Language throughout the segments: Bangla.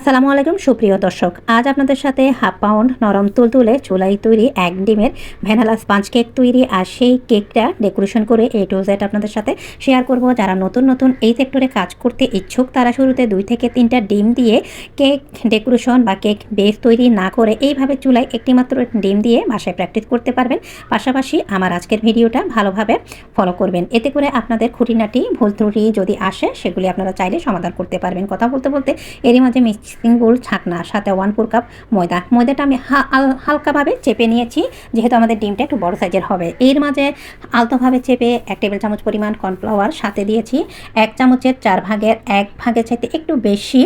আসসালামু আলাইকুম, সুপ্রিয় দর্শক। আজ আপনাদের সাথে হাফ পাউন্ড নরম তুলতুলে চুলাই তৈরি এক ডিমের ভ্যানালা স্পাঞ্জ কেক তৈরি আর সেই কেকটা ডেকোরেশন করে এ টু জেড আপনাদের সাথে শেয়ার করব। যারা নতুন নতুন এই সেক্টরে কাজ করতে ইচ্ছুক, তারা শুরুতে দুই থেকে তিনটা ডিম দিয়ে কেক ডেকোরেশন বা কেক বেস তৈরি না করে এইভাবে চুলায় একটি মাত্র ডিম দিয়ে বাসায় প্র্যাকটিস করতে পারবেন। পাশাপাশি আমার আজকের ভিডিওটা ভালোভাবে ফলো করবেন। এতে করে আপনাদের খুঁটিনাটি, ভুল ত্রুটি যদি আসে, সেগুলি আপনারা চাইলে সমাধান করতে পারবেন। কথা বলতে বলতে এরই মাঝে মিক্সিং বোল ছাকনা, সাথে ওয়ান ফোর কাপ ময়দা। ময়দাটা আমি হালকাভাবে চেপে নিয়েছি, যেহেতু আমাদের ডিমটা একটু বড় সাইজের হবে। এর মাঝে আলতোভাবে চেপে এক টেবিল চামচ পরিমাণ কর্নফ্লাওয়ার সাথে দিয়েছি, এক চামচের চার ভাগের এক ভাগের চাইতে একটু বেশি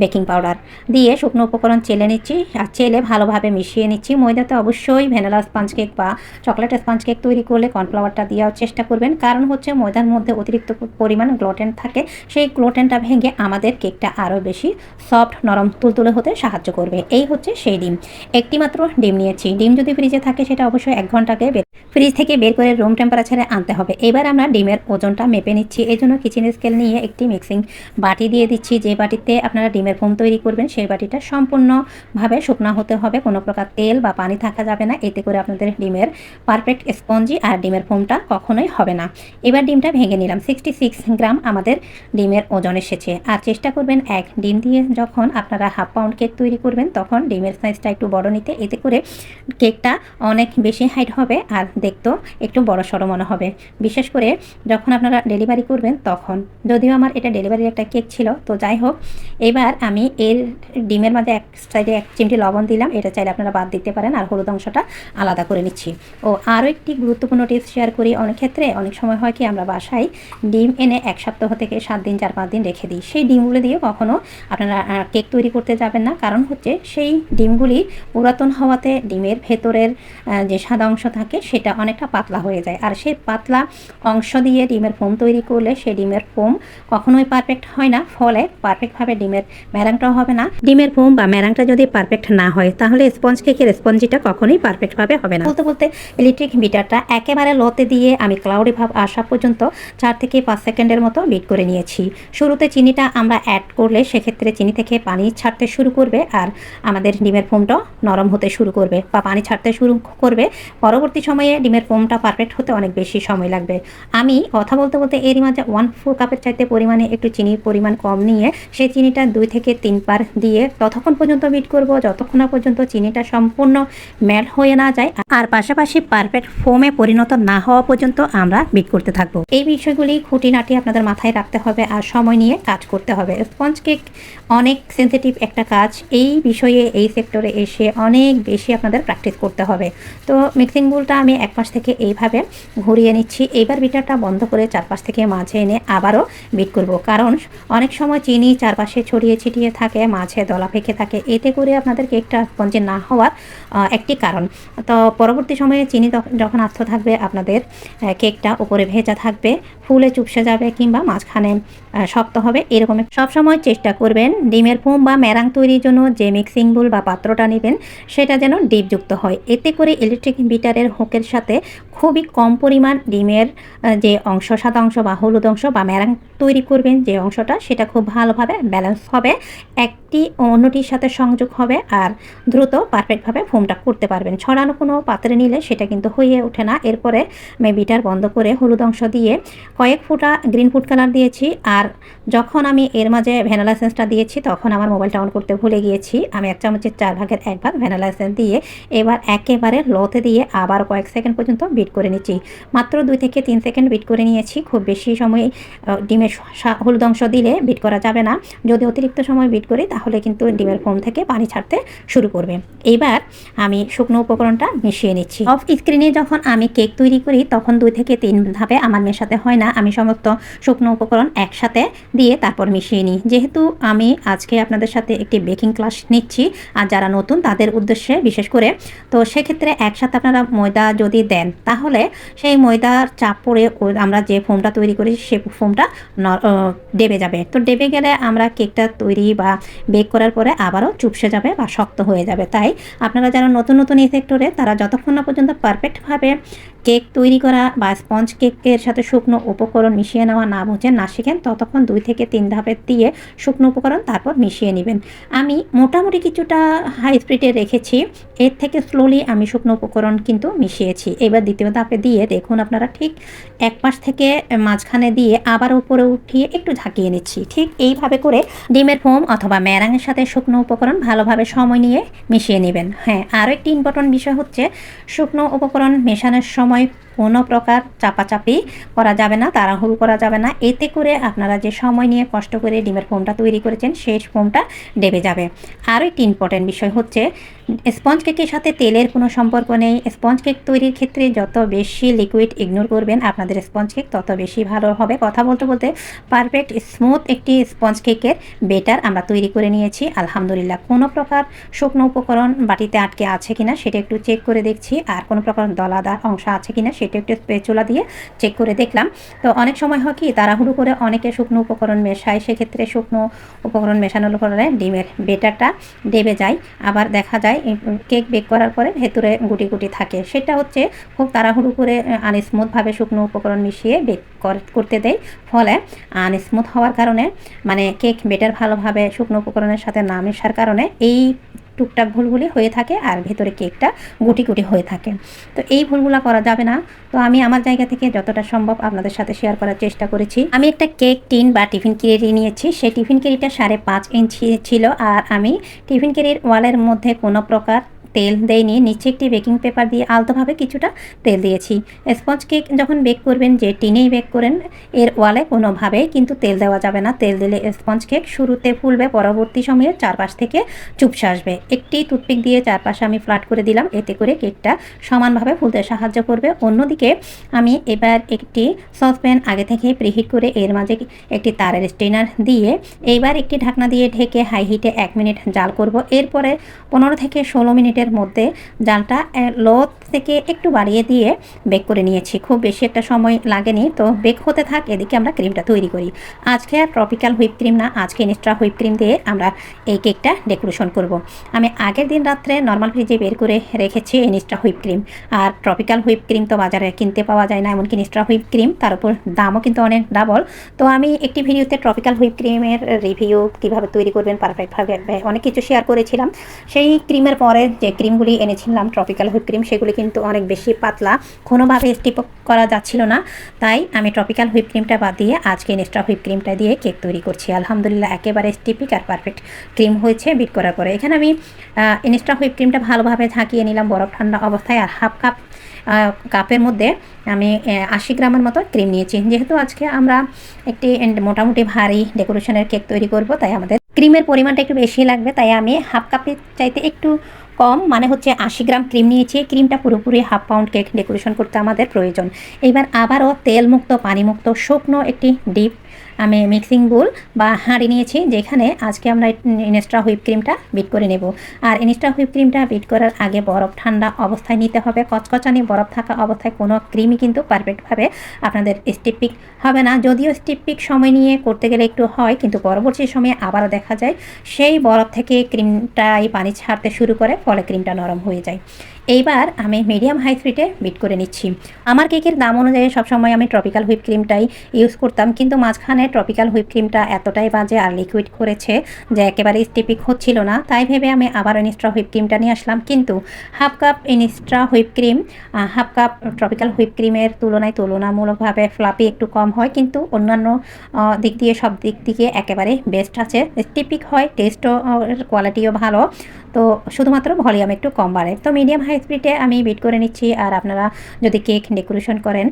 বেকিং পাউডার দিয়ে শুকনো উপকরণ চেলে নিচ্ছি, আর চেলে ভালোভাবে মিশিয়ে নিচ্ছি। ময়দাতে অবশ্যই ভ্যানিলা স্পঞ্জ কেক বা চকলেট স্পঞ্জ কেক তৈরি করলে কর্নফ্লাওয়ারটা দেওয়ার চেষ্টা করবেন। কারণ হচ্ছে ময়দার মধ্যে অতিরিক্ত পরিমাণ গ্লোটেন থাকে, সেই গ্লোটেনটা ভেঙে আমাদের কেকটা আরও বেশি সফট নরম তুলতুলে হতে সাহায্য করবে। এই হচ্ছে সেই ডিম। একটি মাত্র ডিম নিয়েছি। ডিম যদি ফ্রিজে থাকে, সেটা অবশ্যই এক ঘন্টাকে ফ্রিজ থেকে বের করে রুম টেম্পারেচারে আনতে হবে। এবার আমরা ডিমের ওজনটা মেপে নিচ্ছি। এই জন্য কিচেন স্কেল নিয়ে একটি মিক্সিং বাটি দিয়ে দিচ্ছি। যে বাটিতে আপনারা ডিমের ফোম তৈরি করবেন, সেই বাটিটা সম্পূর্ণভাবে শুকনা হতে হবে। কোনো প্রকার তেল বা পানি থাকা যাবে না। এতে করে আপনাদের ডিমের পারফেক্ট স্পঞ্জি আর ডিমের ফোমটা কখনোই হবে না। এবার ডিমটা ভেঙে নিলাম। সিক্সটি সিক্স গ্রাম আমাদের ডিমের ওজন এসেছে। আর চেষ্টা করবেন এক ডিম দিয়ে যখন আপনারা হাফ পাউন্ড কেক তৈরি করবেন, তখন ডিমের সাইজটা একটু বড় নিতে, এতে করে কেকটা অনেক বেশি হাইট হবে আর দেখতেও একটু বড় সড়ো মনে হবে। বিশেষ করে যখন আপনারা ডেলিভারি করবেন তখন। যদিও আমার এটা ডেলিভারির একটা কেক ছিল, তো যাই হোক, এবার আমি এর ডিমের মাঝে এক সাইডে এক চিমটি লবণ দিলাম, এটা চাইলে আপনারা বাদ দিতে পারেন, আর হলুদ অংশটা আলাদা করে নিচ্ছি। ও, আরও একটি গুরুত্বপূর্ণ টিপস শেয়ার করি, অনেক ক্ষেত্রে অনেক সময় হয় কি, আমরা বাসায় ডিম এনে এক সপ্তাহ থেকে সাত দিন, চার পাঁচ দিন রেখে দিই। সেই ডিমগুলো দিয়ে কখনও আপনারা কেক তৈরি করতে যাবেন না। কারণ হচ্ছে সেই ডিমগুলি পুরাতন হওয়াতে ডিমের ভেতরের যে সাদা অংশ থাকে সেটা অনেকটা পাতলা হয়ে যায়। আর সেই পাতলা অংশ দিয়ে ডিমের ফোম তৈরি করলে সেই ডিমের ফোম কখনোই পারফেক্ট হয় না। ফলে পারফেক্টভাবে ডিমের ম্যারাংটাও হবে না। ডিমের ফোম বা ম্যারাংটা যদি পারফেক্ট না হয়, তাহলে স্পঞ্জ কেকের স্পঞ্জিটা কখনোই পারফেক্টভাবে হবে না। বলতে বলতে ইলেকট্রিক বিটারটা একেবারে লোতে দিয়ে আমি ক্লাউডি ভাব আসা পর্যন্ত চার থেকে পাঁচ সেকেন্ডের মতো বিট করে নিয়েছি। শুরুতে চিনিটা আমরা অ্যাড করলে সেক্ষেত্রে চিনি থেকে পানি ছাড়তে শুরু করবে আর আমাদের ডিমের ফোমটাও নরম হতে শুরু করবে বা পানি ছাড়তে শুরু করবে। পরবর্তী সময়ে ডিমের ফোমটা পারফেক্ট হতে অনেক বেশি সময় লাগবে। আমি কথা বলতে বলতে এরই মাঝে ওয়ান ফোর কাপের চাইতে পরিমাণে একটু চিনির পরিমাণ কম নিয়ে সেই চিনিটা দুই থেকে তিন পার দিয়ে ততক্ষণ পর্যন্ত বিট করব। যতক্ষণ না পর্যন্ত চিনিটা সম্পূর্ণ মেল্ট হয়ে না যায় আর পাশাপাশি পারফেক্ট ফোমে পরিণত না হওয়া পর্যন্ত আমরা বিট করতে থাকব। এই বিষয়গুলি খুঁটিনাটি আপনাদের মাথায় রাখতে হবে আর সময় নিয়ে কাজ করতে হবে। স্পঞ্জ কেক অনেক সেন্সিটিভ একটা কাজ, এই বিষয়ে, এই সেক্টরে এসে অনেক বেশি আপনাদের প্র্যাকটিস করতে হবে। তো মিক্সিং বোলটা আমি এক পাশ থেকে এইভাবে ঘুরিয়ে নিচ্ছি। এইবার বিটারটা বন্ধ করে চারপাশ থেকে মাঝে এনে আবারও বিট করব। কারণ অনেক সময় চিনি চারপাশে ছড়িয়ে ছিটিয়ে থাকে, মাঝে দলা ফেঁকে থাকে। এতে করে আপনাদের কেকটা স্পঞ্জে না হওয়ার একটি কারণ। তো পরবর্তী সময়ে চিনি যখন আস্ত থাকবে, আপনাদের কেকটা উপরে ভেজা থাকবে, ফুলে চুপসে যাবে কিংবা মাঝখানে শক্ত হবে, এরকম সবসময় চেষ্টা করবেন ডিমের ফোম বা ম্যারাং তৈরির জন্য যে মিক্সিং বুল বা পাত্রটা নেবেন, সেটা যেন ডিপযুক্ত হয়। এতে করে ইলেকট্রিক বিটারের হোকের সাথে খুবই কম পরিমাণ ডিমের যে অংশ, সাদা অংশ বা হলুদ অংশ বা ম্যারাং তৈরি করবেন যে অংশটা, সেটা খুব ভালোভাবে ব্যালেন্স হবে। একটি অন্যটির সাথে সংযোগ হবে আর দ্রুত পারফেক্টভাবে ফোমটা করতে পারবেন। ছড়ানো কোনো পাত্রে নিলে সেটা কিন্তু হয়ে ওঠে না। এরপরে আমি বিটার বন্ধ করে হলুদ অংশ দিয়ে কয়েক ফুটা গ্রিন ফুড কালার দিয়েছি। আর যখন আমি এর মাঝে ভ্যানিলা এসেন্সটা দিয়েছি, তখন আমার মোবাইলটা অন করতে ভুলে গিয়েছি। আমি এক চামচের চার ভাগের এক ভাগ ভ্যানিলা এসেন্স দিয়ে এবার একেবারে লোতে দিয়ে আবার কয়েক সেকেন্ড পর্যন্ত বিট করে নিচ্ছি। মাত্র দুই থেকে তিন সেকেন্ড বিট করে নিয়েছি। খুব বেশি সময় ডিমের হলুদ অংশ দিলে বিট করা যাবে না। যদি অতিরিক্ত সময় বিট করি তাহলে কিন্তু ডিমের ফোম থেকে পানি ছাড়তে শুরু করবে। এইবার আমি শুকনো উপকরণটা মিশিয়ে নিচ্ছি। অফ স্ক্রিনে যখন আমি কেক তৈরি করি তখন দুই থেকে তিন ধাপে আমার মেশাতে হয় না। আমি সমস্ত শুকনো উপকরণ একসাথে দিয়ে তারপর মিশিয়ে নিই। যেহেতু আমি আজকে আপনাদের সাথে একটি বেকিং ক্লাস নিচ্ছি, আর যারা নতুন তাদের উদ্দেশ্যে বিশেষ করে। তো সেক্ষেত্রে একসাথে আপনারা ময়দা যদি দেন, তাহলে সেই ময়দার চাপ পড়ে আমরা যে ফোমটা তৈরি করি সে ফোমটা ডেবে যাবে। তো ডেবে গেলে আমরা কেকটা তৈরি বা বেক করার পরে আবারও চুপসে যাবে বা শক্ত হয়ে যাবে। তাই আপনারা যারা নতুন নতুন এই সেক্টরে তারা যতক্ষণ না পর্যন্ত পারফেক্টভাবে কেক তৈরি করা বা স্পঞ্জ কেকের সাথে শুকনো উপকরণ মিশিয়ে নেওয়া না বুঝেন না শিখেন, ততক্ষণ দুই থেকে তিন ধাপে দিয়ে শুকনো উপকরণ, তারপর মিশিয়ে মিশিয়ে নেবেন। আমি মোটামুটি কিছুটা হাই স্পিডে রেখেছি। এর থেকে স্লোলি আমি শুকনো উপকরণ কিন্তু মিশিয়েছি। এবার দ্বিতীয় ধাপে দিয়ে দেখুন আপনারা ঠিক এক পাশ থেকে মাঝখানে দিয়ে আবার উপরে উঠিয়ে একটু ঝাঁকিয়ে নিচ্ছি। ঠিক এইভাবে করে ডিমের ফোম অথবা ম্যারাঙের সাথে শুকনো উপকরণ ভালোভাবে সময় নিয়ে মিশিয়ে নেবেন। হ্যাঁ আরও একটি ইম্পর্টেন্ট বিষয় হচ্ছে শুকনো উপকরণ মেশানোর সময় কোনো প্রকার চাপাচাপি করা যাবে না, তাড়াহুড়ো করা যাবে না। এতে করে আপনারা যে সময় নিয়ে কষ্ট করে ডিমের ফোমটা তৈরি করেছেন, সেই ফোমটা ডেবে যাবে। আরও একটি ইম্পর্টেন্ট বিষয় হচ্ছে স্পঞ্জ কেকের সাথে তেলের কোনো সম্পর্ক নেই। স্পঞ্জ কেক তৈরির ক্ষেত্রে যত বেশি লিকুইড ইগনোর করবেন, আপনাদের স্পঞ্জ কেক তত বেশি ভালো হবে। কথা বলতে বলতে পারফেক্ট স্মুথ একটি স্পঞ্জ কেকের বেটার আমরা তৈরি করে নিয়েছি। আলহামদুলিল্লাহ, কোনো প্রকার শুকনো উপকরণ বাটিতে আটকে আছে কিনা, সেটা একটু চেক করে দেখছি। আর কোনো প্রকার দলাদার অংশ আছে কিনা, সেটা একটু স্পেচুলা দিয়ে চেক করে দেখলাম। তো অনেক সময় হয় কি, তাড়াহুড়ো করে অনেকে শুকনো উপকরণ মেশায়, সেক্ষেত্রে শুকনো উপকরণ মেশানোর ফলে ডিমের বেটারটা দেবে যায়। আবার দেখা যায় কেক বেক করার পরে ভেতরে গুটি গুটি থাকে। সেটা হচ্ছে খুব তাড়াহুড়ো করে আনস্মুথভাবে শুকনো উপকরণ মিশিয়ে বেক করতে দেয়। ফলে আনস্মুথ হওয়ার কারণে মানে কেক বেটার ভালোভাবে শুকনো উপকরণের সাথে না মেশার কারণে এই টুকটাক ভুলগুলি হয়ে থাকে আর ভেতরে কেকটা গুটি গুটি হয়ে থাকে। তো এই ভুলগুলো করা যাবে না। তো আমি আমার জায়গা থেকে যতটা সম্ভব আপনাদের সাথে শেয়ার করার চেষ্টা করেছি। আমি একটা কেক, টিন বা টিফিন কেরি নিয়েছি। সেই টিফিন কেরিটা সাড়ে পাঁচ ইঞ্চি ছিল আর আমি টিফিন কেরির ওয়ালের মধ্যে কোনো প্রকার তেল দেয়নি নিচে একটি বেকিং পেপার দিয়ে আলতোভাবে কিছুটা তেল দিয়েছি। স্পঞ্জ কেক যখন বেক করবেন, যে টিনেই বেক করেন, এর ওয়ালে কোনোভাবেই কিন্তু তেল দেওয়া যাবে না। তেল দিলে স্পঞ্জ কেক শুরুতে ফুলবে, পরবর্তী সময়ে চারপাশ থেকে চুপসে আসবে। একটি টুথপিক দিয়ে চারপাশে আমি ফ্ল্যাট করে দিলাম, এতে করে কেকটা সমানভাবে ফুলতে সাহায্য করবে। অন্যদিকে আমি এবার একটি সসপ্যান আগে থেকে প্রিহিট করে এর মাঝে একটি তারের স্টেনার দিয়ে এইবার একটি ঢাকনা দিয়ে ঢেকে হাই হিটে এক মিনিট জাল করব। এরপরে পনেরো থেকে ষোলো মিনিটের মধ্যে জালটা লো থেকে একটু বাড়িয়ে দিয়ে বেক করে নিয়েছি। খুব বেশি একটা সময় লাগেনি, তো বেক হতে থাক, এদিকে আমরা ক্রিমটা তৈরি করি। আজকে আর ট্রপিক্যাল হুইপ ক্রিম না, আজকে ইনস্ট্রা হুইপ ক্রিম দিয়ে আমরা এই কেকটা ডেকোরেশন করব। আমি আগের দিন রাত্রে নর্মাল ফ্রিজে বের করে রেখেছি ইনস্ট্রা হুইপ ক্রিম আর ট্রপিক্যাল হুইপ ক্রিম তো বাজারে কিনতে পাওয়া যায় না, এমনকি ইনস্ট্রা হুইপ ক্রিম তার উপর দামও কিন্তু অনেক ডাবল তো আমি একটি ভিডিওতে ট্রপিক্যাল হুইপ ক্রিমের রিভিউ কীভাবে তৈরি করবেন পারফেক্টভাবে অনেক কিছু শেয়ার করেছিলাম। সেই ক্রিমের পরে যে ক্রিমগুলি এনেছিলাম ট্রপিক্যাল হুইপ ক্রিম সেগুলি কিন্তু অনেক বেশি পাতলা। কোনোভাবে স্টিপ করা যাচ্ছিল না। তাই আমি ট্রপিক্যাল হুইপ ক্রিমটা বাদ দিয়ে আজকে ইনস্টা হুইপ ক্রিমটা দিয়ে কেক তৈরি করছি। আলহামদুলিল্লাহ, একেবারে স্টিপিক আর পারফেক্ট ক্রিম হয়েছে বিট করার পরে। এখানে আমি ইনস্টা হুইপ ক্রিমটা ভালোভাবে ঝাঁকিয়ে নিলাম বরফ ঠান্ডা অবস্থায় আর হাফ কাপ কাপের মধ্যে আমি আশি গ্রামের মতো ক্রিম নিয়েছি। যেহেতু আজকে আমরা একটি মোটামুটি ভারী ডেকোরেশনের কেক তৈরি করব, তাই আমাদের ক্রিমের পরিমাণটা একটু বেশি লাগবে। তাই আমি হাফ কাপের চাইতে একটু কম মানে হচ্ছে আশি গ্রাম ক্রিম নিয়েছি। ক্রিমটা পুরোপুরি হাফ পাউন্ড কেক ডেকোরেশন করতে আমাদের প্রয়োজন। এবার আবারও তেলমুক্ত, পানিমুক্ত, শুকনো একটি ডিপ আমি মিক্সিং বোল বা হাঁড়ি নিয়েছি, যেখানে আজকে আমরা ইনস্টা হুইপ ক্রিমটা বিট করে নেব। আর ইনস্টা হুইপ ক্রিমটা বিট করার আগে বরফ ঠান্ডা অবস্থায় নিতে হবে। কচকচানি বরফ থাকা অবস্থায় কোনো ক্রিমই কিন্তু পারফেক্টভাবে আপনাদের স্টিপিক হবে না। যদিও স্টিপিক সময় নিয়ে করতে গেলে একটু হয়, কিন্তু পরবর্তী সময়ে আবারও দেখা যায়, সেই বরফ থেকে ক্রিমটাই পানি ছাড়তে শুরু করে, ফলে ক্রিমটা নরম হয়ে যায়। এইবার আমি মিডিয়াম হাই স্পিডে বিট করে নিচ্ছি। আমার কেকের দাম অনুযায়ী সবসময় আমি ট্রপিক্যাল হুইপ ক্রিমটাই ইউজ করতাম, কিন্তু মাঝখানে ট্রপিক্যাল হুইপ ক্রিমটা এতটাই বাজে আর লিকুইড করেছে যে একেবারে স্টিপিক হচ্ছিল না। তাই ভেবে আমি আবার ইনস্ট্রা হুইপ ক্রিমটা নিয়ে আসলাম। কিন্তু half cup Insta whip cream half cup tropical whip ক্রিমের তুলনায় তুলনামূলকভাবে ফ্লাপি একটু কম হয়, কিন্তু অন্যান্য দিক দিয়ে সব দিক থেকে একেবারে বেস্ট আছে। স্টিপিক হয় টেস্টও কোয়ালিটিও ভালো। তো শুধুমাত্র ভলিউম একটু কম বাড়ে। তো মিডিয়াম হাই স্পিডে আমি বিট করে নিচ্ছি আর আপনারা যদি কেক ডেকোরেশন করেন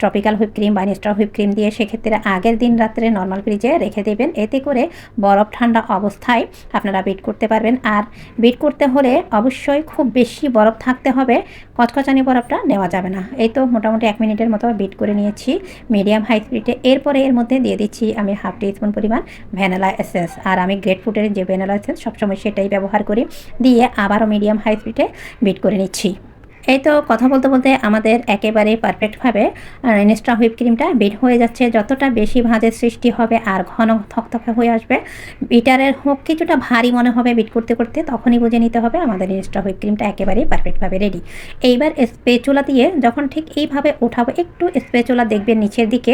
ট্রপিক্যাল হুইপ ক্রিম বা ইনস্টা হুইপ ক্রিম দিয়ে সেক্ষেত্রে আগের দিন রাত্রে নর্মাল ফ্রিজে রেখে দেবেন। এতে করে বরফ ঠান্ডা অবস্থায় আপনারা বিট করতে পারবেন। আর বিট করতে হলে অবশ্যই খুব বেশি বরফ থাকতে হবে, কচকচানি বরফটা নেওয়া যাবে না। এই তো মোটামুটি এক মিনিটের মতো বিট করে নিয়েছি মিডিয়াম হাই স্পিডে এরপরে এর মধ্যে দিয়ে দিচ্ছি আমি হাফ টি স্পুন পরিমাণ ভ্যানিলা এসেন্স আর আমি গ্রেট ফুটের যে ভ্যানিলা এসেন্স সবসময় সেটাই ব্যবহার করি। দিয়ে আবারও মিডিয়াম হাই স্পিডে বিট করে নিচ্ছি। এই তো কথা বলতে বলতে আমাদের একেবারে পারফেক্টভাবে ইনস্টা হুইপ ক্রিমটা বিট হয়ে যাচ্ছে। যতটা বেশি ভাঁজের সৃষ্টি হবে আর ঘন থকথকে হয়ে আসবে বিটারের হোক, কিছুটা ভারী মনে হবে বিট করতে করতে, তখনই বুঝে নিতে হবে আমাদের ইনস্টা হুইপ ক্রিমটা একেবারেই পারফেক্টভাবে রেডি এইবার স্পেচুলা দিয়ে যখন ঠিক এইভাবে ওঠাবো, একটু স্পেচুলা দেখবেন নিচের দিকে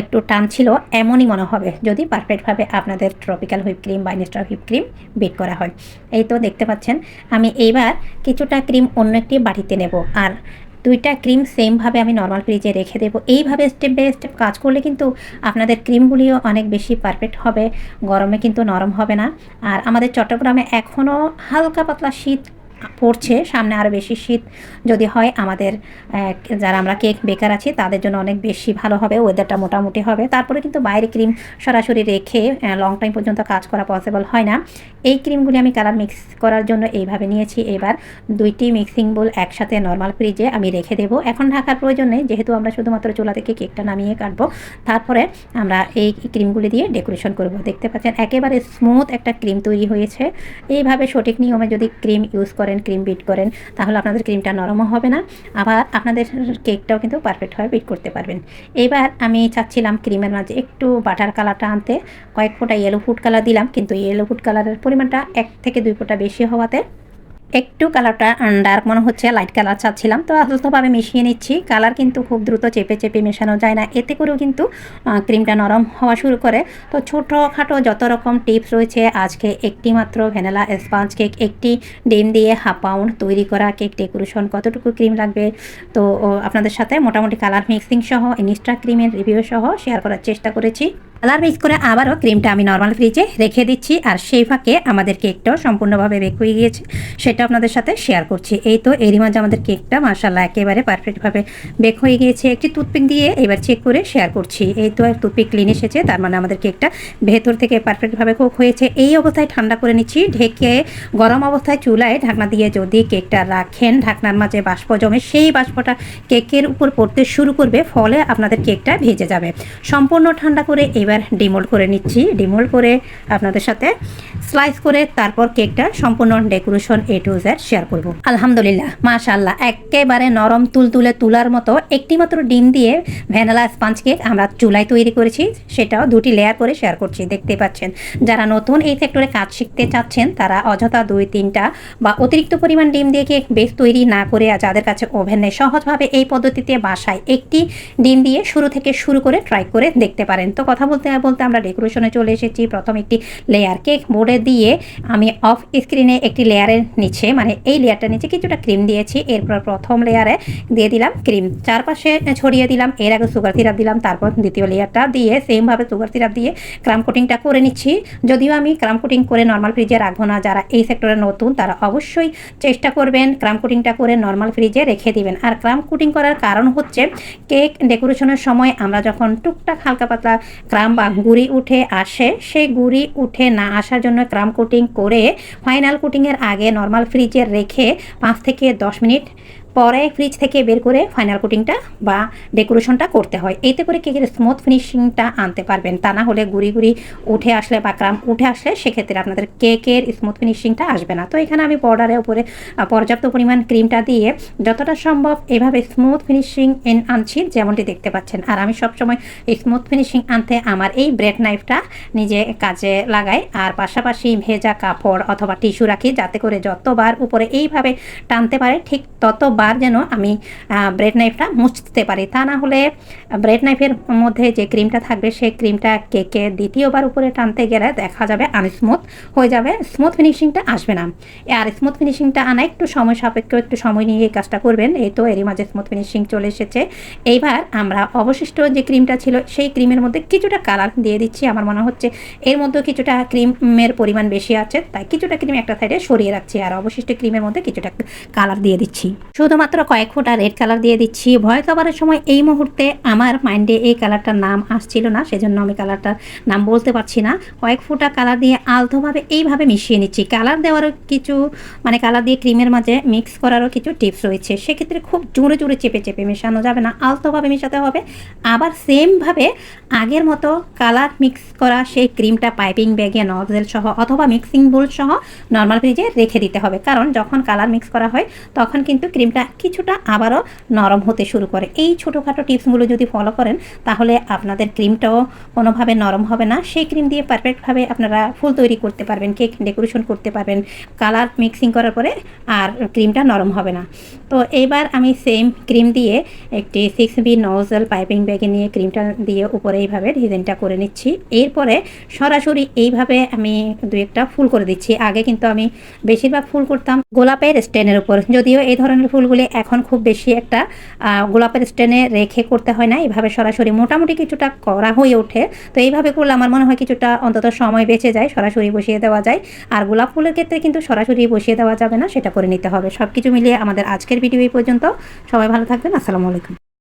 একটু টান ছিল, এমনই মনে হবে যদি পারফেক্টভাবে আপনাদের ট্রপিক্যাল হুইপ ক্রিম বা ইনস্টা হুইপ ক্রিম বিট করা হয়। এই তো দেখতে পাচ্ছেন, আমি এইবার কিছুটা ক্রিম অন্য একটি বাটিতে নেব। আর দুইটা ক্রিম সেমভাবে আমি নর্মাল ফ্রিজে রেখে দেবো। এইভাবে স্টেপ বাই স্টেপ কাজ করলে কিন্তু আপনাদের ক্রিমগুলিও অনেক বেশি পারফেক্ট হবে। গরমে কিন্তু নরম হবে না। আর আমাদের চট্টগ্রামে এখনও হালকা পাতলা শীত পড়ছে, সামনে আরও বেশি শীত যদি হয়, আমাদের যারা আমরা কেক বেকার আছি, তাদের জন্য অনেক বেশি ভালো হবে ওয়েদারটা মোটামুটি হবে। তারপরে কিন্তু বাইরে ক্রিম সরাসরি রেখে লং টাইম পর্যন্ত কাজ করা পসিবল হয় না। এই ক্রিমগুলি আমি কালার মিক্স করার জন্য এইভাবে নিয়েছি। এবার দুইটি মিক্সিং বোল একসাথে নর্মাল ফ্রিজে আমি রেখে দেবো। এখন ঢাকার প্রয়োজন নেই, যেহেতু আমরা শুধুমাত্র চুলা থেকে কেকটা নামিয়ে কাটবো। তারপরে আমরা এই ক্রিমগুলি দিয়ে ডেকোরেশন করব। দেখতে পাচ্ছেন, একেবারে স্মুথ একটা ক্রিম তৈরি হয়েছে। এইভাবে সঠিক নিয়মে যদি ক্রিম ইউজ করেন ক্রিম বিট করেন, তাহলে আপনাদের ক্রিমটা নরমও হবে না। আবার আপনাদের কেকটাও কিন্তু পারফেক্টভাবে বিট করতে পারবেন। এবার আমি চাচ্ছিলাম ক্রিমের মাঝে একটু বাটার কালারটা আনতে। কয়েক ফোঁটা ইয়েলো ফুড কালার দিলাম, কিন্তু ইয়েলো ফুড কালারের পরিমাণটা এক থেকে দুই ফোঁটা বেশি হওয়াতে একটু কালারটা ডার্ক মনে হচ্ছে লাইট কালার চাচ্ছিলাম। তো আলতোভাবে মিশিয়ে নিচ্ছি। কালার কিন্তু খুব দ্রুত চেপে চেপে মেশানো যায় না। এতে করেও কিন্তু ক্রিমটা নরম হওয়া শুরু করে। তো ছোটোখাটো যত রকম টিপস রয়েছে, আজকে একটি মাত্র ভ্যানিলা স্পঞ্জ কেক একটি ডিম দিয়ে হাফ পাউন্ড তৈরি করা কেক ডেকোরেশন কতটুকু ক্রিম লাগবে? তো আপনাদের সাথে মোটামুটি কালার মিক্সিং সহ ইনস্টা ক্রিমের রিভিউ সহ শেয়ার করার চেষ্টা করেছি। কালার মিক্স করে আবারও ক্রিমটা আমি নর্মাল ফ্রিজে রেখে দিচ্ছি, আর সেই ফাঁকে আমাদের কেকটাও সম্পূর্ণভাবে বেক হয়ে গিয়েছে। সেটা আপনাদের সাথে শেয়ার করছি। এই তো এরই মাঝে আমাদের কেকটা মার্শাল্লাহ একেবারে পারফেক্টভাবে বেক হয়ে গিয়েছে। একটি টুথপিক দিয়ে এবার চেক করে শেয়ার করছি। এই তো টুথপিক ক্লিন এসেছে, তার মানে আমাদের কেকটা ভেতর থেকে পারফেক্টভাবে কুক হয়েছে। এই অবস্থায় ঠান্ডা করে নিচ্ছি, ঢেকে গরম অবস্থায় চুলায় ঢাকনা দিয়ে যদি কেকটা রাখেন, ঢাকনার মাঝে বাষ্প জমে সেই বাষ্পটা কেকের উপর পড়তে শুরু করবে, ফলে আপনাদের কেকটা ভেজে যাবে। সম্পূর্ণ ঠান্ডা করে এবার ডিমোল্ড করে নিচ্ছি। ডিমোল্ড করে আপনাদের সাথে স্লাইস করে তারপর কেকটা সম্পূর্ণ decoration A to Z share করব। আলহামদুলিল্লাহ মাশাল্লাহ একেবারে নরম তুলতুলে তুলার মতো একটি মাত্র ডিম দিয়ে ভ্যানিলা স্পঞ্জ কেক আমরা চুলায় তৈরি করেছি। সেটাও দুটি লেয়ার করে শেয়ার করছি, দেখতে পাচ্ছেন। যারা নতুন এই সেক্টরে কাজ শিখতে চাচ্ছেন, তারা অযথা দুই, তিনটা বা অতিরিক্ত পরিমাণ ডিম দিয়ে কেক বেশ তৈরি না করে যাদের কাছে ওভেন নেই, সহজভাবে এই পদ্ধতিতে বাসায় একটি ডিম দিয়ে শুরু থেকে শুরু করে ট্রাই করে দেখতে পারেন। তো কথা বলতে বলতে বলতে আমরা ডেকোরেশনে চলে এসেছি। প্রথম একটি লেয়ার কেক বোর্ডে দিয়ে আমি অফ স্ক্রিনে একটি লেয়ারের নিচে মানে এই লেয়ারটার নিচে কিছুটা ক্রিম দিয়েছি। এরপর প্রথম লেয়ারে দিয়ে দিলাম ক্রিম চারপাশে ছড়িয়ে দিলাম। এর আগে সুগার সিরাপ দিলাম, তারপর দ্বিতীয় লেয়ারটা দিয়ে সেমভাবে সুগার সিরাপ দিয়ে ক্রাম কোটিংটা করে নিচ্ছি। যদিও আমি ক্রাম কোটিং করে নর্মাল ফ্রিজে রাখব না, যারা এই সেক্টরে নতুন, তারা অবশ্যই চেষ্টা করবেন ক্রাম কোটিংটা করে নর্মাল ফ্রিজে রেখে দিবেন। আর ক্রাম কোটিং করার কারণ হচ্ছে কেক ডেকোরেশনের সময় আমরা যখন টুকটাক হালকা পাতলা ক্রাম বা গুড়ি উঠে আসে সেই গুড়ি উঠে না আসার জন্য ক্রাম কোটিং করে, ফাইনাল কোটিংয়ের আগে নর্মাল ফ্রিজে রেখে পাঁচ থেকে দশ মিনিট পরে ফ্রিজ থেকে বের করে ফাইনাল কোটিংটা বা ডেকোরেশনটা করতে হয়। এতে করে কেকের স্মুথ ফিনিশিংটা আনতে পারবেন, তা না হলে গুড়ি গুড়ি উঠে আসলে বা ক্রাম উঠে আসলে সেক্ষেত্রে আপনাদের কেকের স্মুথ ফিনিশিংটা আসবে না। তো এখানে আমি বর্ডারের উপরে পর্যাপ্ত পরিমাণ ক্রিমটা দিয়ে যতটা সম্ভব এভাবে স্মুথ ফিনিশিং এন আনছি যেমনটি দেখতে পাচ্ছেন। আর আমি সবসময় স্মুথ ফিনিশিং আনতে আমার এই ব্রেড নাইফটা নিজে কাজে লাগাই। আর পাশাপাশি ভেজা কাপড় অথবা টিস্যু রাখি যাতে করে যতবার উপরে এইভাবে টানতে পারে, ঠিক ততবার যেন আমি ব্রেড নাইফটা মুছতে পারি। তা না হলে ব্রেড নাইফের মধ্যে যে ক্রিমটা থাকবে সেই ক্রিমটা কেকে দ্বিতীয়বার উপরে টানতে গেলে দেখা যাবে আনস্মুথ হয়ে যাবে স্মুথ ফিনিশিংটা আসবে না। আর স্মুথ ফিনিশিংটা আনা একটু সময় সাপেক্ষ, একটু সময় নিয়ে এই কাজটা করবেন। এই তো এরই মাঝে স্মুথ ফিনিশিং চলে এসেছে। এইবার আমরা অবশিষ্ট যে ক্রিমটা ছিল, সেই ক্রিমের মধ্যে কিছুটা কালার দিয়ে দিচ্ছি। আমার মনে হচ্ছে এর মধ্যে কিছুটা ক্রিমের পরিমাণ বেশি আছে, তাই কিছুটা ক্রিম একটা সাইডে সরিয়ে রাখছি। আর অবশিষ্ট ক্রিমের মধ্যে কিছুটা কালার দিয়ে দিচ্ছি। শুধুমাত্র কয়েক ফোঁটা রেড কালার দিয়ে দিচ্ছি। ভয় কভারের সময় এই মুহূর্তে আমার মাইন্ডে এই কালারটার নাম আসছিল না, সেজন্য আমি কালারটার নাম বলতে পারছি না। কয়েক ফোঁটা কালার দিয়ে আলতোভাবে এইভাবে মিশিয়ে নিচ্ছি। কালার দেওয়ারও কিছু মানে কালার দিয়ে ক্রিমের মাঝে মিক্স করারও কিছু টিপস রয়েছে। সেক্ষেত্রে খুব জোরে জোরে চেপে চেপে মেশানো যাবে না, আলতোভাবে মেশাতে হবে। আবার সেমভাবে আগের মতো কালার মিক্স করা সেই ক্রিমটা পাইপিং ব্যাগে নজেল সহ অথবা মিক্সিং বোল সহ নর্মাল ফ্রিজে রেখে দিতে হবে। কারণ যখন কালার মিক্স করা হয়, তখন কিন্তু ক্রিমটা কেকটা কিছুটা আবারও নরম হতে শুরু করে। এই ছোটোখাটো টিপসগুলো যদি ফলো করেন, তাহলে আপনাদের ক্রিমটাও কোনোভাবে নরম হবে না। সেই ক্রিম দিয়ে পারফেক্টভাবে আপনারা ফুল তৈরি করতে পারবেন, কেক ডেকোরেশন করতে পারবেন, কালার মিক্সিং করার পরে আর ক্রিমটা নরম হবে না। তো এইবার আমি সেম ক্রিম দিয়ে একটি সিক্স বি নজল পাইপিং ব্যাগে নিয়ে ক্রিমটা দিয়ে উপরে এইভাবে ডিজাইনটা করে নিচ্ছি। এরপরে সরাসরি এইভাবে আমি দু একটা ফুল করে দিচ্ছি। আগে কিন্তু আমি বেশিরভাগ ফুল করতাম গোলাপের স্টেনের উপর। যদিও এই ধরনের ফুলগুলি এখন খুব বেশি একটা গোলাপের স্টেনে রেখে করতে হয় না। এইভাবে সরাসরি মোটামুটি কিছুটা করা হয়ে ওঠে। তো এইভাবে করলে আমার মনে হয় কিছুটা অন্তত সময় বেঁচে যায়, সরাসরি বসিয়ে দেওয়া যায়। আর গোলাপ ফুলের ক্ষেত্রে কিন্তু সরাসরি বসিয়ে দেওয়া যাবে না, সেটা করে নিতে হবে। সব কিছু মিলিয়ে আমাদের আজকের ভিডিও এই পর্যন্ত। সবাই ভালো থাকবেন। আসসালামু আলাইকুম।